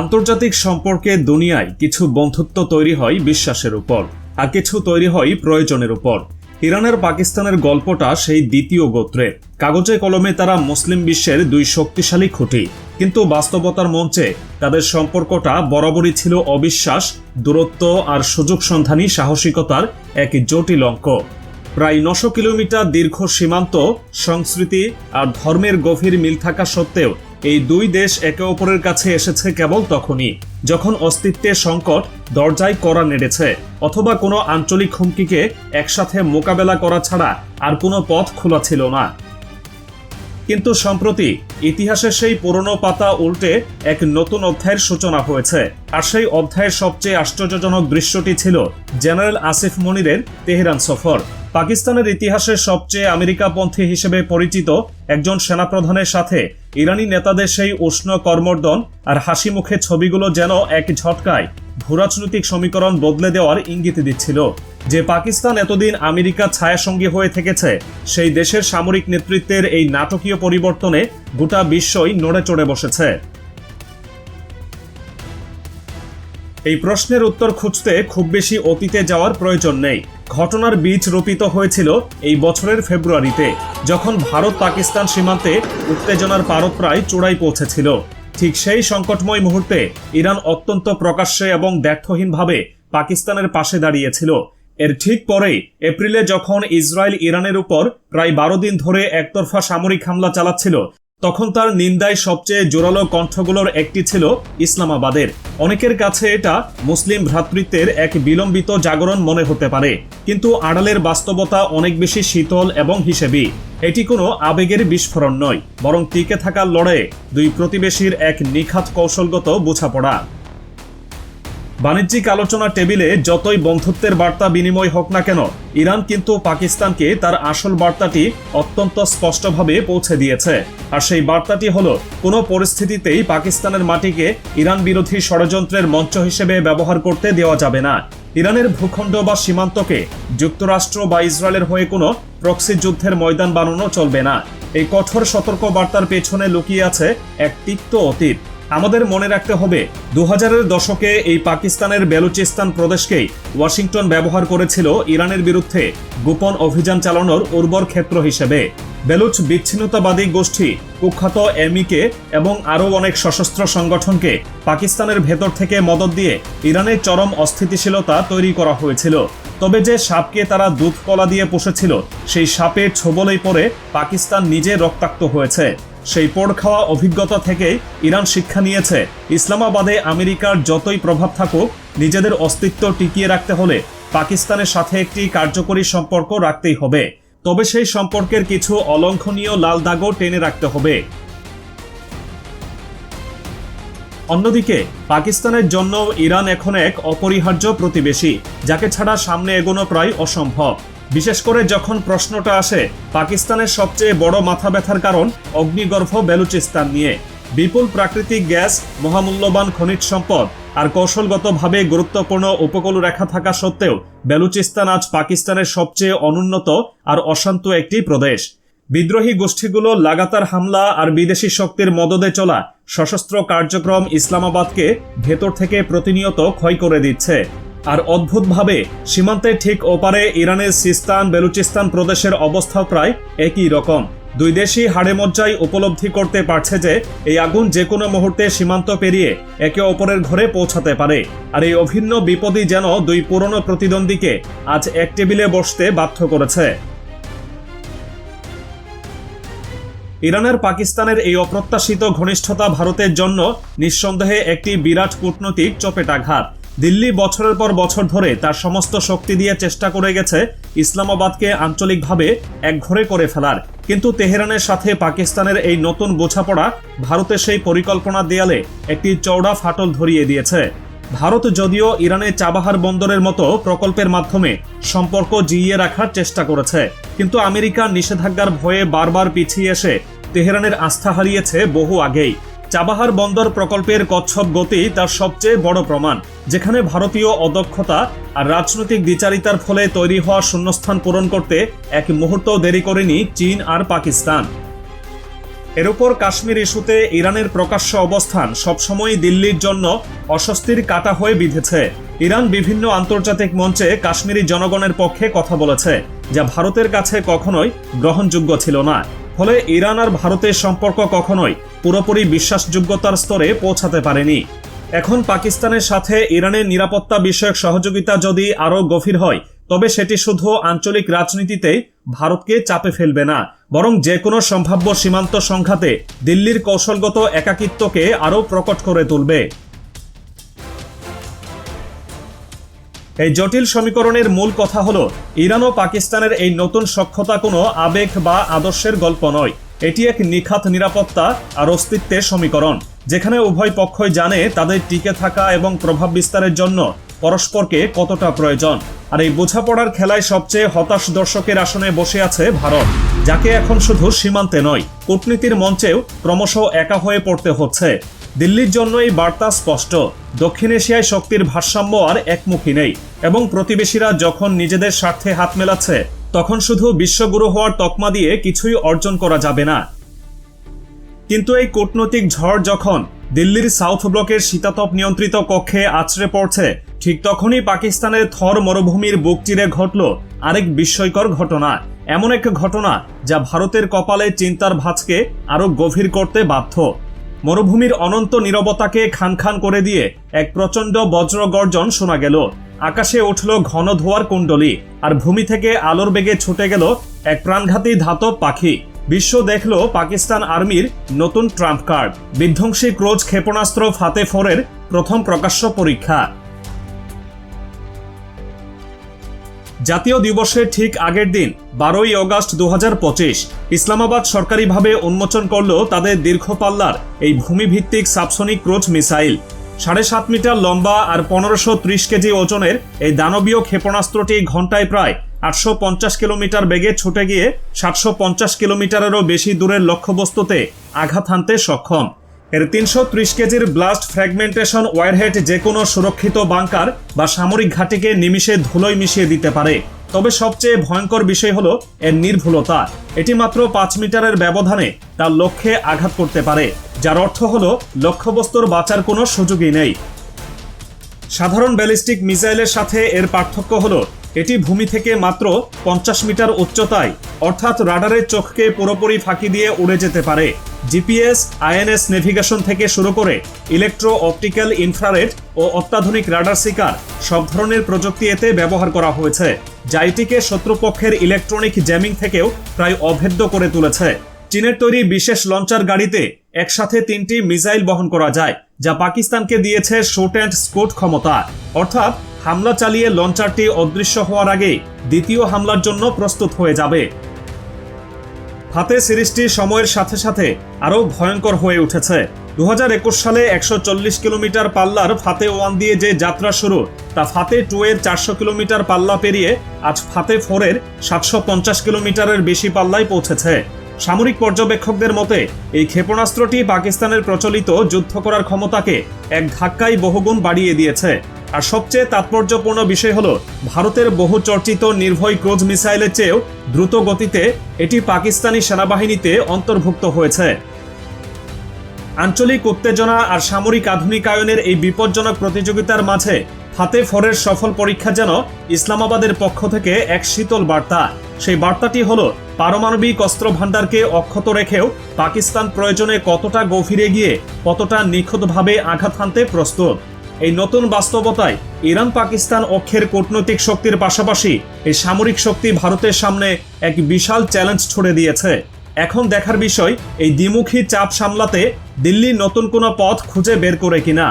আন্তর্জাতিক সম্পর্কে দুনিয়ায় কিছু বন্ধুত্ব তৈরি হয় বিশ্বাসের উপর, আর কিছু তৈরি হয় প্রয়োজনের উপর। ইরানের পাকিস্তানের গল্পটা সেই দ্বিতীয় গোত্রে। কাগজে কলমে তারা মুসলিম বিশ্বের দুই শক্তিশালী খুঁটি। কিন্তু বাস্তবতার মঞ্চে তাদের সম্পর্কটা বরাবরই ছিল অবিশ্বাস, দূরত্ব আর সুযোগ সন্ধানী সাহসিকতার এক জটিল অঙ্ক। প্রায় নশো কিলোমিটার দীর্ঘ সীমান্ত, সংস্কৃতি আর ধর্মের গভীর মিল থাকা সত্ত্বেও এই দুই দেশ একে অপরের কাছে এসেছে কেবল তখনই, যখন অস্তিত্বের সংকট দরজায় করা নেড়েছে, অথবা কোনো আঞ্চলিক হুমকিকে একসাথে মোকাবেলা করা ছাড়া আর কোনো পথ খোলা ছিল না। কিন্তু সম্প্রতি ইতিহাসের সেই পুরনো পাতা উল্টে এক নতুন অধ্যায়ের সূচনা হয়েছে। আর সেই অধ্যায়ের সবচেয়ে আশ্চর্যজনক দৃশ্যটি ছিল জেনারেল আসিফ মনিরের তেহরান সফর। পাকিস্তানের ইতিহাসের সবচেয়ে আমেরিকাপন্থী হিসেবে পরিচিত একজন সেনাপ্রধানের সাথে ইরানি নেতাদের সেই উষ্ণ কর্মর্দন আর হাসি মুখে ছবিগুলো যেন এক ঝটকায় ভূরাজনৈতিক সমীকরণ বদলে দেওয়ার ইঙ্গিত দিচ্ছিল। যে পাকিস্তান এতদিন আমেরিকা ছায়াসঙ্গী হয়ে থেকেছে, সেই দেশের সামরিক নেতৃত্বের এই নাটকীয় পরিবর্তনে গোটা বিশ্বই নড়ে চড়ে বসেছে। এই প্রশ্নের উত্তর খুঁজতে খুব বেশি অতীতে যাওয়ার প্রয়োজন নেই। ঘটনার বীজ রোপিত হয়েছিল এই বছরের ফেব্রুয়ারিতে, যখন ভারত পাকিস্তান সীমান্তে উত্তেজনার পারদ প্রায় চূড়ায় পৌঁছেছিল। ঠিক সেই সংকটময় মুহূর্তে ইরান অত্যন্ত প্রকাশ্যে এবং ব্যর্থহীনভাবে পাকিস্তানের পাশে দাঁড়িয়েছিল। এর ঠিক পরেই এপ্রিলে যখন ইসরায়েল ইরানের উপর প্রায় বারো দিন ধরে একতরফা সামরিক হামলা চালাচ্ছিল তখন তার নিন্দায় সবচেয়ে জোরালো কণ্ঠগুলোর একটি ছিল ইসলামাবাদের। অনেকের কাছে এটা মুসলিম ভ্রাতৃত্বের এক বিলম্বিত জাগরণ মনে হতে পারে। কিন্তু আড়ালের বাস্তবতা অনেক বেশি শীতল এবং হিসেবি। এটি কোনো আবেগের বিস্ফোরণ নয়, বরং টিকে থাকার লড়াইয়ে দুই প্রতিবেশীর এক নিখাত কৌশলগত বোঝাপড়া। বাণিজ্যিক আলোচনা টেবিলে যতই বন্ধুত্বের বার্তা বিনিময় হোক না কেন, ইরান কিন্তু পাকিস্তানকে তার আসল বার্তাটি অত্যন্ত স্পষ্টভাবে পৌঁছে দিয়েছে। আর সেই বার্তাটি হল, কোনো পরিস্থিতিতেই পাকিস্তানের মাটিকে ইরান বিরোধী ষড়যন্ত্রের মঞ্চ হিসেবে ব্যবহার করতে দেওয়া যাবে না। ইরানের ভূখণ্ড বা সীমান্তকে যুক্তরাষ্ট্র বা ইসরায়েলের হয়ে কোনো প্রক্সি যুদ্ধের ময়দান বানানো চলবে না। এই কঠোর সতর্ক বার্তার পেছনে লুকিয়ে আছে এক তিক্ত অতীত। আমাদের মনে রাখতে হবে দু হাজারের দশকে এই পাকিস্তানের বেলুচিস্তান প্রদেশকেই ওয়াশিংটন ব্যবহার করেছিল ইরানের বিরুদ্ধে গোপন অভিযান চালানোর উর্বর ক্ষেত্র হিসেবে। বেলুচ বিচ্ছিন্নতাবাদী গোষ্ঠী, কুখ্যাত এমিকে এবং আরও অনেক সশস্ত্র সংগঠনকে পাকিস্তানের ভেতর থেকে মদত দিয়ে ইরানের চরম অস্থিতিশীলতা তৈরি করা হয়েছিল। তবে যে সাপকে তারা দুধ কলা দিয়ে পুষেছিল, সেই সাপের ছোবলেই পরে পাকিস্তান নিজে রক্তাক্ত হয়েছে। সেই পোড় খাওয়া অভিজ্ঞতা থেকেই ইরান শিক্ষা নিয়েছে। ইসলামাবাদে আমেরিকার যতই প্রভাব থাকুক, নিজেদের অস্তিত্ব টিকিয়ে রাখতে হলে পাকিস্তানের সাথে একটি কার্যকরী সম্পর্ক রাখতেই হবে। তবে সেই সম্পর্কের কিছু অলঙ্ঘনীয় লাল দাগও টেনে রাখতে হবে। অন্যদিকে, পাকিস্তানের জন্য ইরান এখন এক অপরিহার্য প্রতিবেশী, যাকে ছাড়া সামনে এগোনো প্রায় অসম্ভব। বিশেষ করে যখন প্রশ্নটা আসে, পাকিস্তানের সবচেয়ে বড় মাথা ব্যথার কারণ অগ্নিগর্ভ বেলুচিস্তান নিয়ে। বিপুল প্রাকৃতিক গ্যাস, মহামূল্যবান খনিজ সম্পদ আর কৌশলগতভাবে গুরুত্বপূর্ণ উপকূল রেখা থাকা সত্ত্বেও বেলুচিস্তান আজ পাকিস্তানের সবচেয়ে অনুন্নত আর অশান্ত একটি প্রদেশ। বিদ্রোহী গোষ্ঠীগুলো লাগাতার হামলা আর বিদেশি শক্তির মদদে চলা সশস্ত্র কার্যক্রম ইসলামাবাদকে ভেতর থেকে প্রতিনিয়ত ক্ষয় করে দিচ্ছে। আর অদ্ভুতভাবে সীমান্তের ঠিক ওপারে ইরানের সিস্তান বেলুচিস্তান প্রদেশের অবস্থা প্রায় একই রকম। দুই দেশই হাড়ে মজ্জায় উপলব্ধি করতে পারছে যে এই আগুন যে কোনো মুহূর্তে সীমান্ত পেরিয়ে একে অপরের ঘরে পৌঁছাতে পারে। আর এই অভিন্ন বিপদই যেন দুই পুরনো প্রতিদ্বন্দ্বীকে আজ এক টেবিলে বসতে বাধ্য করেছে। ইরানের পাকিস্তানের এই অপ্রত্যাশিত ঘনিষ্ঠতা ভারতের জন্য নিঃসন্দেহে একটি বিরাট কূটনৈতিক চপেটাঘাত। দিল্লি বছরের পর বছর ধরে তার সমস্ত শক্তি দিয়ে চেষ্টা করে গেছে ইসলামাবাদকে আঞ্চলিকভাবে একঘরে করে ফেলার। কিন্তু তেহরানের সাথে পাকিস্তানের এই নতুন বোঝাপড়া ভারতের সেই পরিকল্পনা দেয়ালে একটি চওড়া ফাটল ধরিয়ে দিয়েছে। ভারত যদিও ইরানের চাবাহার বন্দরের মতো প্রকল্পের মাধ্যমে সম্পর্ক জিইয়ে রাখার চেষ্টা করেছে, কিন্তু আমেরিকার নিষেধাজ্ঞার ভয়ে বারবার পিছিয়ে এসে তেহরানের আস্থা হারিয়েছে বহু আগেই। চাবাহার বন্দর প্রকল্পের কচ্ছপ গতি তার সবচেয়ে বড় প্রমাণ, যেখানে ভারতীয় অদক্ষতা আর রাজনৈতিক দ্বিচারিতার ফলে তৈরি হওয়া শূন্যস্থান পূরণ করতে এক মুহূর্ত দেরি করেনি চীন আর পাকিস্তান। এর উপর কাশ্মীর ইস্যুতে ইরানের প্রকাশ্য অবস্থান সবসময় দিল্লির জন্য অস্বস্তির কাটা হয়ে বিঁধেছে। ইরান বিভিন্ন আন্তর্জাতিক মঞ্চে কাশ্মীরি জনগণের পক্ষে কথা বলেছে, যা ভারতের কাছে কখনোই গ্রহণযোগ্য ছিল না। ফলে ইরান আর ভারতের সম্পর্ক কখনোই পুরোপুরি বিশ্বাসযোগ্যতার স্তরে পৌঁছাতে পারেনি। এখন পাকিস্তানের সাথে ইরানের নিরাপত্তা বিষয়ক সহযোগিতা যদি আরও গভীর হয়, তবে সেটি শুধু আঞ্চলিক রাজনীতিতে ভারতকে চাপে ফেলবে না, বরং যে কোনো সম্ভাব্য সীমান্ত সংঘাতে দিল্লির কৌশলগত একাকিত্বকে আরও প্রকট করে তুলবে। এই জটিল সমীকরণের মূল কথা হলো, ইরান ও পাকিস্তানের এই নতুন সক্ষতা কোনো আবেগ বা আদর্শের গল্প নয়। এটি এক নিখাত নিরাপত্তা আর অস্তিত্বের সমীকরণ, যেখানে উভয় পক্ষই জানে তাদের টিকে থাকা এবং প্রভাব বিস্তারের জন্য পরস্পরকে কতটা প্রয়োজন। আর এই বোঝাপড়ার খেলায় সবচেয়ে হতাশ দর্শকের আসনে বসে আছে ভারত, যাকে এখন শুধু সীমান্তে নয়, কূটনীতির মঞ্চেও ক্রমশ একা হয়ে পড়তে হচ্ছে। দিল্লির জন্য এই বার্তা স্পষ্ট। দক্ষিণ এশিয়ায় শক্তির ভারসাম্য আর একমুখী নেই এবং প্রতিবেশীরা যখন নিজেদের স্বার্থে হাত মেলাচ্ছে, তখন শুধু বিশ্বগুরু হওয়ার তকমা দিয়ে কিছুই অর্জন করা যাবে না। কিন্তু এই কূটনৈতিক ঝড় যখন দিল্লির সাউথ ব্লকের শীতাতপ নিয়ন্ত্রিত কক্ষে আছড়ে পড়ছে, ঠিক তখনই পাকিস্তানের থর মরুভূমির বুক চিরে ঘটল আরেক বিস্ময়কর ঘটনা। এমন এক ঘটনা যা ভারতের কপালে চিন্তার ভাঁজকে আরও গভীর করতে বাধ্য। মরুভূমির অনন্ত নিরবতাকে খান খান করে দিয়ে এক প্রচণ্ড বজ্র গর্জন শোনা গেল। আকাশে উঠল ঘন ধোয়ার কুণ্ডলী আর ভূমি থেকে আলোর বেগে ছুটে গেল এক প্রাণঘাতী ধাতব পাখি। বিশ্ব দেখল পাকিস্তান আর্মির নতুন ট্রাম্প কার্ড। বিধ্বংসী ক্রোজ ক্ষেপণাস্ত্র ফাতে ফোরের প্রথম প্রকাশ্য পরীক্ষা। জাতীয় দিবসের ঠিক আগের দিন, বারোই অগাস্ট দু ইসলামাবাদ সরকারিভাবে উন্মোচন করল তাদের দীর্ঘ পাল্লার এই ভূমিভিত্তিক সাবসনিক ক্রোচ মিসাইল। সাড়ে সাত মিটার লম্বা আর পনেরোশো ত্রিশ কেজি ওজনের এই দানবীয় ক্ষেপণাস্ত্রটি ঘন্টায় প্রায় আটশো পঞ্চাশ কিলোমিটার বেগে ছুটে গিয়ে সাতশো পঞ্চাশ কিলোমিটারেরও বেশি দূরের লক্ষ্যবস্তুতে আঘাত হানতে সক্ষম। এর তিনশো ত্রিশ কেজির ব্লাস্ট ফ্র্যাগমেন্টেশন ওয়ারহেড যে কোনো সুরক্ষিত বাংকার বা সামরিক ঘাঁটিকে নিমিষে ধুলোয় মিশিয়ে দিতে পারে। তবে সবচেয়ে ভয়ঙ্কর বিষয় হলো এর নির্ভুলতা। এটি মাত্র পাঁচ মিটারের ব্যবধানে তার লক্ষ্যে আঘাত করতে পারে, যার অর্থ হলো লক্ষ্যবস্তুর বাঁচার কোনো সুযোগই নেই। সাধারণ ব্যালিস্টিক মিসাইলের সাথে এর পার্থক্য হলো এটি ভূমি থেকে মাত্র পঞ্চাশ মিটার উচ্চতায়, অর্থাৎ রাডারের চোখকে পুরোপুরি ফাঁকি দিয়ে উড়ে যেতে পারে। জিপিএস, আইএনএস নেভিগেশন থেকে শুরু করে ইলেকট্রো অপটিক্যাল ইনফ্রারেড ও অত্যাধুনিক রাডার শিকার সব ধরনের প্রযুক্তি এতে ব্যবহার করা হয়েছে, যা এটিকে শত্রুপক্ষের ইলেকট্রনিক জ্যামিং থেকেও প্রায় অভেদ্য করে তুলেছে। চীনের তৈরি বিশেষ লঞ্চার গাড়িতে একসাথে তিনটি মিসাইল বহন করা যায়, যা পাকিস্তানকে দিয়েছে শোট অ্যান্ড স্কোট ক্ষমতা। অর্থাৎ হামলা চালিয়ে লঞ্চারটি অদৃশ্য হওয়ার আগে দ্বিতীয় হামলার জন্য প্রস্তুত হয়ে যাবে। হাতে সিরিজটি সময়ের সাথে সাথে আরও ভয়ঙ্কর হয়ে উঠেছে। দু হাজার একুশ সালে একশো চল্লিশ কিলোমিটার পাল্লার ফাতে ওয়ান দিয়ে যে যাত্রা শুরু, তা ফাতে টু এর চারশো কিলোমিটার পাল্লা পেরিয়ে আজ ফাতে ফোরের সাতশো পঞ্চাশ কিলোমিটারের বেশি পাল্লায় পৌঁছেছে। সামরিক পর্যবেক্ষকদের মতে, এই ক্ষেপণাস্ত্রটি পাকিস্তানের প্রচলিত যুদ্ধ করার ক্ষমতাকে এক ধাক্কায় বহুগুণ বাড়িয়ে দিয়েছে। আর সবচেয়ে তাৎপর্যপূর্ণ বিষয় হলো, ভারতের বহু চর্চিত নির্ভয় ক্রুজ মিসাইলের চেয়েও দ্রুত গতিতে এটি পাকিস্তানি সেনাবাহিনীতে অন্তর্ভুক্ত হয়েছে। আঞ্চলিক উত্তেজনা আর সামরিক আধুনিকায়নের এই বিপজ্জনক প্রতিযোগিতার মাঝে হাতে ফরের সফল পরীক্ষা যেন ইসলামাবাদের পক্ষ থেকে এক শীতল বার্তা। সেই বার্তাটি হল, পারমাণবিক অস্ত্র ভাণ্ডারকে অক্ষত রেখেও পাকিস্তান প্রয়োজনে কতটা গভীরে গিয়ে কতটা নিখুঁতভাবে আঘাত হানতে প্রস্তুত। এই নতুন বাস্তবতায় ইরান পাকিস্তান অক্ষের কূটনৈতিক শক্তির পাশাপাশি এই সামরিক শক্তি ভারতের সামনে এক বিশাল চ্যালেঞ্জ ছড়ে দিয়েছে। এখন দেখার বিষয়, এই দ্বিমুখী চাপ সামলাতে দিল্লি নতুন কোনো পথ খুঁজে বের করে কিনা।